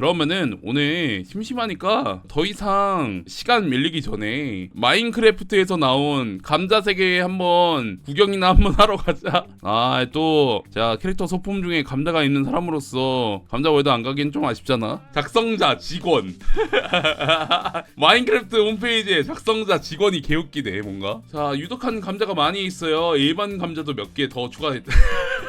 그러면은 오늘 심심하니까 더 이상 시간 밀리기 전에 마인크래프트에서 나온 감자 세계 한번 구경이나 한번 하러 가자. 아 또 자 캐릭터 소품 중에 감자가 있는 사람으로서 감자 월드 안 가긴 좀 아쉽잖아. 작성자 직원. 마인크래프트 홈페이지에 작성자 직원이 개웃기네 뭔가. 자 유독한 감자가 많이 있어요. 일반 감자도 몇 개 더 추가했다.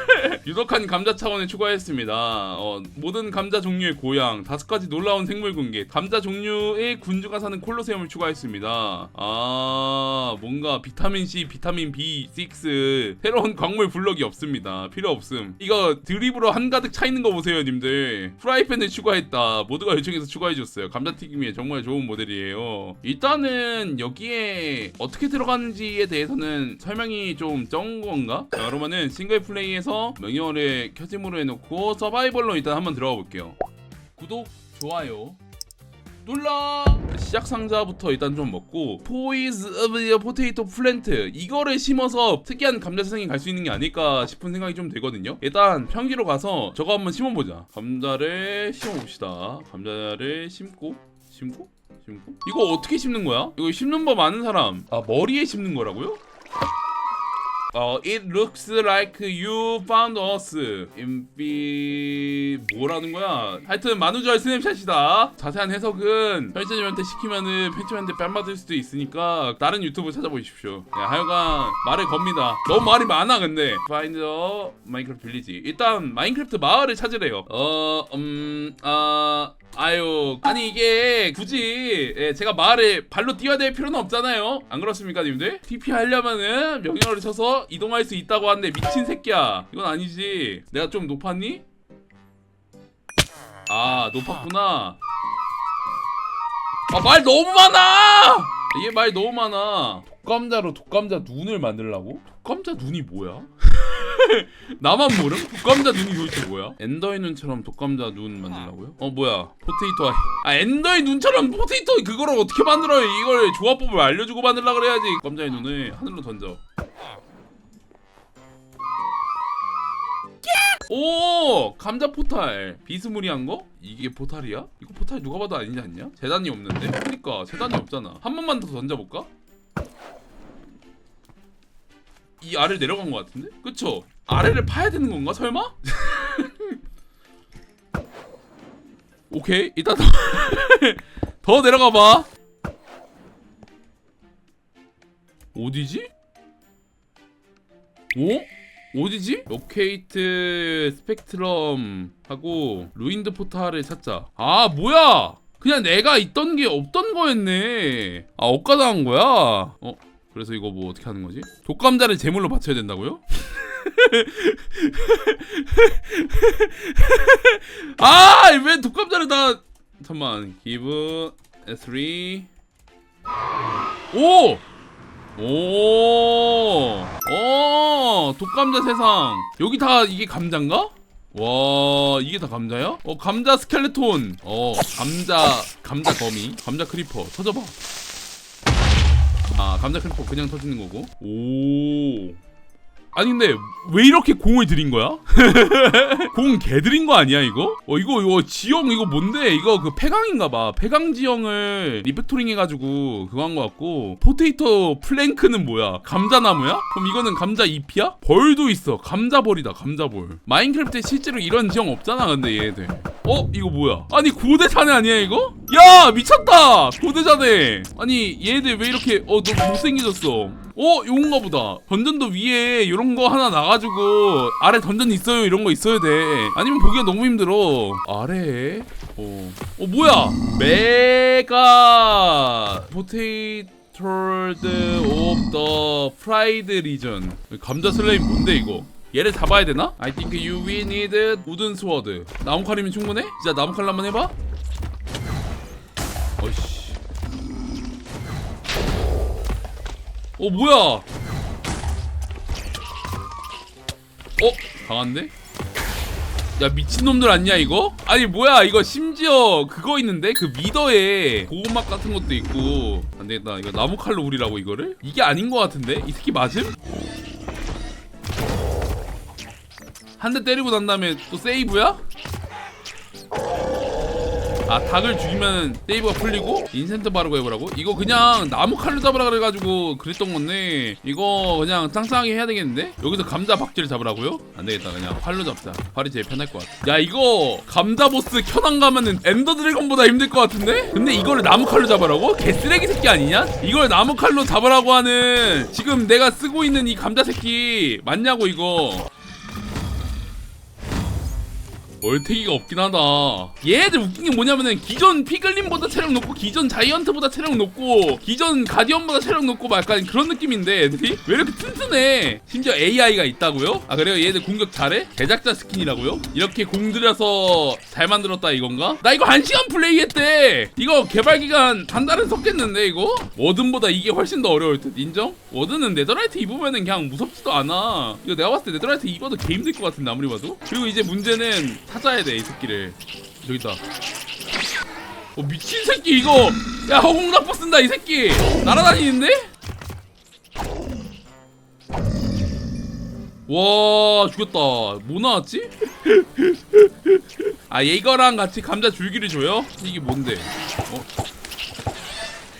유독한 감자 차원에 추가했습니다. 어, 모든 감자 종류의 고향, 다섯 가지 놀라운 생물 군계, 감자 종류의 군주가 사는 콜로세움을 추가했습니다. 아, 뭔가 비타민 C, 비타민 B6 새로운 광물 블럭이 없습니다. 필요 없음. 이거 드립으로 한가득 차 있는 거 보세요, 님들. 프라이팬을 추가했다. 모두가 요청해서 추가해줬어요. 감자튀김에 정말 좋은 모델이에요. 일단은 여기에 어떻게 들어가는지에 대해서는 설명이 좀 적은 건가? 자, 그러면은 싱글 플레이에서 명령어를 켜짐으로 해놓고 서바이벌로 일단 한번 들어가 볼게요. 구독, 좋아요. 눌러 시작 상자부터 일단 좀 먹고 포이즈 오브 포테이토 플랜트 이거를 심어서 특이한 감자 세상에 갈 수 있는 게 아닐까 싶은 생각이 좀 되거든요 일단 평기로 가서 저거 한번 심어보자 감자를 심어봅시다 감자를 심고 심고 심고 이거 어떻게 심는 거야? 이거 심는 법 아는 사람 아 머리에 심는 거라고요? 어, it looks like you found us. 인비 뭐라는 거야? 하여튼 만우절 스냅샷이다. 자세한 해석은 편집자님한테 시키면은 편집자한테 뺨 맞을 수도 있으니까 다른 유튜브 찾아보십시오. 네, 하여간 말을 겁니다. 너무 말이 많아 근데. Find the Minecraft Village. 일단 마인크래프트 마을을 찾으래요. 어, 음, 아. 아유 아니 이게 굳이 예, 제가 마을에 발로 뛰어야 될 필요는 없잖아요 안 그렇습니까 님들? TP 하려면은 명령어를 쳐서 이동할 수 있다고 하는데 미친 새끼야 이건 아니지 내가 좀 높았니? 아 높았구나 아 말 너무 많아 얘 말 너무 많아 독감자로 독감자 눈을 만들라고? 독감자 눈이 뭐야? 나만 모름? 독감자 눈이 도대체 뭐야? 엔더의 눈처럼 독감자 눈 만들라고요? 어 뭐야 포테이토 아이 아 엔더의 눈처럼 포테이토 그거를 어떻게 만들어요 이걸 조합법을 알려주고 만들라 그래야지 독감자의 눈을 하늘로 던져 오 감자 포탈 비스무리한 거? 이게 포탈이야? 이거 포탈 누가 봐도 아니지 않냐? 재단이 없는데? 그니까 재단이 없잖아 한 번만 더 던져볼까? 이 아래를 내려간 것 같은데? 그쵸? 아래를 파야 되는 건가 설마? 오케이 일단 더, 더 내려가 봐 어디지? 오? 어디지? 로케이트 스펙트럼 하고 루인드 포탈을 찾자 아 뭐야 그냥 내가 있던 게 없던 거였네 아 엇가당한 거야 어 그래서 이거 뭐 어떻게 하는 거지? 독감자를 제물로 바쳐야 된다고요? 아, 왜 독감자를 다 잠만. give 3 오! 오! 어, 독감자 세상. 여기 다 이게 감자인가? 와, 이게 다 감자야? 어, 감자 스켈레톤. 어, 감자 감자 거미. 감자 크리퍼. 터져봐. 아 감자 크리퍼 그냥 터지는 거고 오 아니 근데 왜 이렇게 공을 들인 거야? 공 개들인 거 아니야 이거? 어 이거 이거 지형 이거 뭔데? 이거 그 폐강인가 봐. 폐강 지형을 리팩토링 해가지고 그거 한 거 같고 포테이토 플랭크는 뭐야? 감자나무야? 그럼 이거는 감자 잎이야? 벌도 있어. 감자벌이다. 감자벌. 마인크래프트에 실제로 이런 지형 없잖아 근데 얘들. 어 이거 뭐야? 아니 고대 자네 아니야 이거? 야 미쳤다. 고대 자네. 아니 얘들 왜 이렇게 어 너 못생겨졌어? 어 요건가 보다 던전도 위에 요런 거 하나 나가지고 아래 던전 있어요 이런 거 있어야 돼 아니면 보기가 너무 힘들어 아래에 어, 어 뭐야 메가 포테이토드 오브 더 프라이드 리전 감자 슬레임 뭔데 이거 얘를 잡아야 되나? I think you will need 우든 스워드 나무 칼이면 충분해? 진짜 나무 칼 한번 해봐 어이씨 어 뭐야? 어 강한데? 야 미친놈들 아니야 이거? 아니 뭐야 이거 심지어 그거 있는데 그 미더에 고구마 같은 것도 있고 안되겠다 이거 나무 칼로 우리라고 이거를? 이게 아닌 것 같은데? 이 새끼 맞음? 한 대 때리고 난 다음에 또 세이브야? 아 닭을 죽이면 세이브가 풀리고 인센트 바르고 해보라고? 이거 그냥 나무 칼로 잡으라 그래가지고 그랬던 건데 이거 그냥 짱짱하게 해야 되겠는데? 여기서 감자 박쥐를 잡으라고요? 안 되겠다 그냥 활로 잡자 활이 제일 편할 것 같아 야 이거 감자 보스 켜당 가면은 엔더 드래곤보다 힘들 것 같은데? 근데 이거를 나무 칼로 잡으라고? 개쓰레기 새끼 아니냐? 이걸 나무 칼로 잡으라고 하는 지금 내가 쓰고 있는 이 감자 새끼 맞냐고 이거 얼태기가 없긴 하다. 얘들 웃긴 게 뭐냐면은 기존 피글린보다 체력 높고 기존 자이언트보다 체력 높고 기존 가디언보다 체력 높고 막 약간 그런 느낌인데 애들이 왜 이렇게 튼튼해? 심지어 AI가 있다고요? 아 그래요? 얘들 공격 잘해? 제작자 스킨이라고요? 이렇게 공들여서 잘 만들었다 이건가? 나 이거 한 시간 플레이했대. 이거 개발 기간 한 달은 썼겠는데 이거? 워든보다 이게 훨씬 더 어려울 듯 인정? 워든은 네더라이트 입으면은 그냥 무섭지도 않아. 이거 내가 봤을 때 네더라이트 입어도 개 힘들 것 같은데 아무리 봐도. 그리고 이제 문제는 찾아야 돼 이 새끼를. 저기 있다. 어 미친 새끼 이거. 야 허공답보 쓴다 이 새끼. 날아다니는데? 와 죽였다. 뭐 나왔지? 아 이거랑 같이 감자 줄기를 줘요? 이게 뭔데? 어?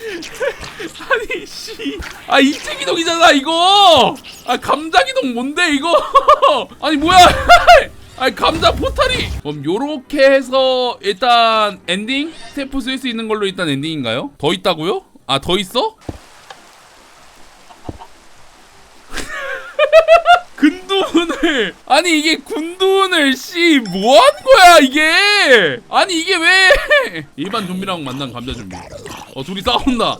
아니 씨. 아 이체기동이잖아 이거. 아 감자기동 뭔데 이거? 아니 뭐야? 아니 감자 포탈이. 그럼 요렇게 해서 일단 엔딩 스태프 쓸 수 있는 걸로 일단 엔딩인가요? 더 있다고요? 아 더 있어? 근두운을 아니 이게 군두운을 씨 뭐하는 거야 이게 아니 이게 왜 일반 좀비랑 만난 감자 좀비 어 둘이 싸운다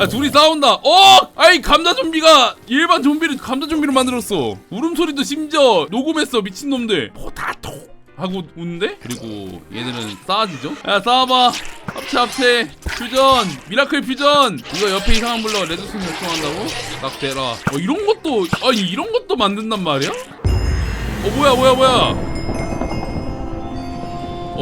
야 둘이 싸운다. 어? 아이 감자 좀비가 일반 좀비를 감자 좀비로 만들었어. 울음소리도 심지어 녹음했어 미친놈들. 포타토! 하고 웃는데 그리고 얘들은 싸지죠? 야 싸워봐. 합체 합체. 퓨전. 미라클 퓨전. 이거 옆에 이상한 불러 레드슨 결정한다고? 딱 대라. 어 이런 것도 아니 이런 것도 만든단 말이야? 어 뭐야 뭐야 뭐야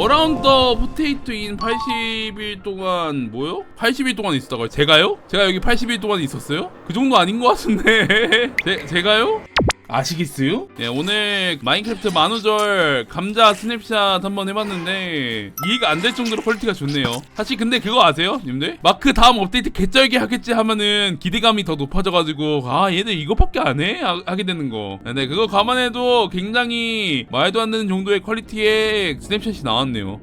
어라운드 더 포테이토 인 80일 동안 뭐요? 80일 동안 있었다고요? 제가요? 제가 여기 80일 동안 있었어요? 그 정도 아닌 것 같은데 제, 제가요? 아시겠어요? 네 오늘 마인크래프트 만우절 감자 스냅샷 한번 해봤는데 이해가 안 될 정도로 퀄리티가 좋네요 사실 근데 그거 아세요? 님들? 마크 다음 업데이트 개쩔게 하겠지 하면은 기대감이 더 높아져가지고 아 얘들 이것밖에 안 해? 하, 하게 되는 거 네, 그거 감안해도 굉장히 말도 안 되는 정도의 퀄리티의 스냅샷이 나왔네요